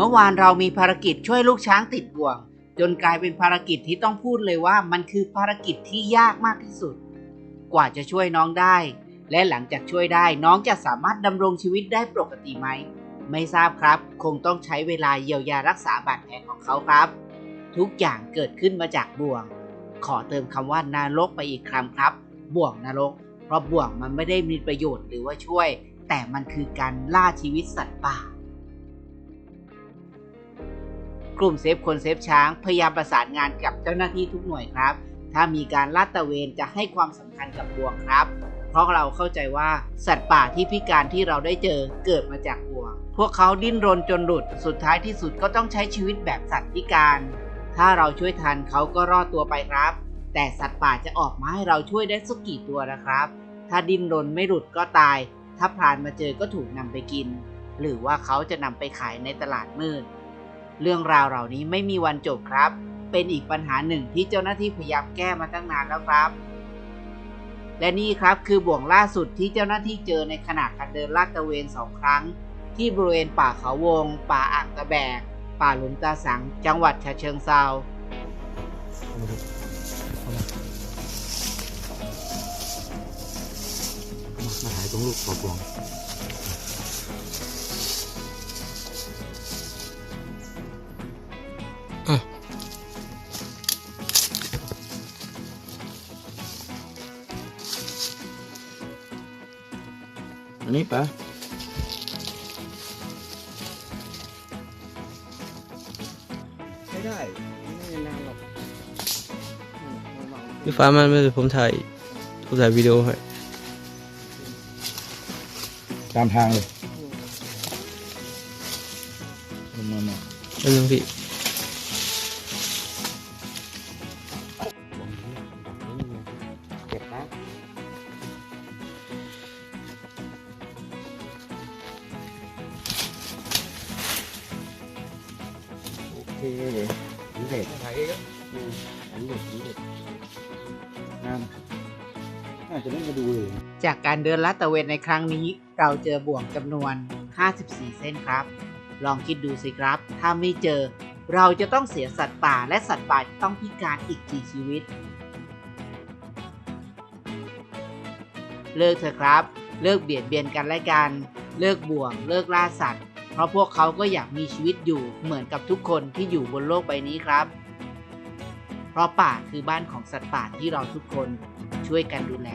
เมื่อวานเรามีภารกิจช่วยลูกช้างติดบ่วง จนกลายเป็นภารกิจที่ต้องพูดเลยว่ามันคือภารกิจที่ยากมากที่สุด กว่าจะช่วยน้องได้ และหลังจากช่วยได้น้องจะสามารถดำรงชีวิตได้ปกติไหม ไม่ทราบครับ คงต้องใช้เวลาเยียวยารักษาบาดแผลของเขาครับ ทุกอย่างเกิดขึ้นมาจากบ่วง ขอเติมคำว่านรกไปอีกคำครับ บ่วงนรก เพราะบ่วงมันไม่ได้มีประโยชน์หรือว่าช่วย แต่มันคือการล่าชีวิตสัตว์ป่า กลุ่มเซฟคนเซฟช้าง พยายามประสานงานกับเจ้าหน้าที่ทุกหน่วยครับ ถ้ามีการลาดตระเวนจะให้ความสำคัญกับบ่วงครับ เพราะเราเข้าใจว่าสัตว์ป่าที่พิการที่เราได้เจอเกิดมาจากบ่วงพวกเขาดิ้นรนจนหลุด สุดท้ายที่สุดก็ต้องใช้ชีวิตแบบสัตว์พิการ ถ้าเราช่วยทันเขาก็รอดตัวไปครับ แต่สัตว์ป่าจะออกมาให้เราช่วยได้สักกี่ตัวนะครับ ถ้าดิ้นรนไม่หลุดก็ตาย ถ้าพรานมาเจอก็ถูกนำไปกิน หรือว่าเขาจะนำไปขายในตลาดมืด เรื่องราวเหล่านี้ไม่มีวันจบครับ เป็นอีกปัญหาหนึ่งที่เจ้าหน้าที่พยายามแก้มาตั้งนานแล้วครับ และนี่ครับคือบ่วงล่าสุดที่เจ้าหน้าที่เจอในขณะการเดินลาดตระเวนสองครั้ง ที่บริเวณป่าเขาวง ป่าอ่างตะแบก ป่าหลุมตาสัง จังหวัดฉะเชิงเซามาหายตรงลูกขอบวง อันนี้ปะไม่ได้ไม่นานหรอกพี่ฟ้ามันไม่ได้ผมถ่ายผมถ่ายวิดีโอให้ตามทางเลยมามามานั่นนึงพี่เก็บนะ เคดีเด็ดถ่ายเองดีเด็ดดีเด็ดงามน่าจะได้มาดูเลยจากการเดินลาดตระเวนในครั้งนี้ เราเจอบ่วงจำนวน 54 เส้นครับ ลองคิดดูสิครับ ถ้าไม่เจอ เราจะต้องเสียสัตว์ป่าและสัตว์ป่าจะต้องพิการอีกกี่ชีวิต เลิกเถอะครับ เลิกเบียดเบียนกันและกัน เลิกบ่วง เลิกล่าสัตว์เพ ราะพวกเขาก็อยากมีชีวิตอยู่เหมือนกับทุกคนที่อยู่บนโลกใบนี้ครับ เพราะป่าคือบ้านของสัตว์ป่าที่เราทุกคนช่วยกันดูแล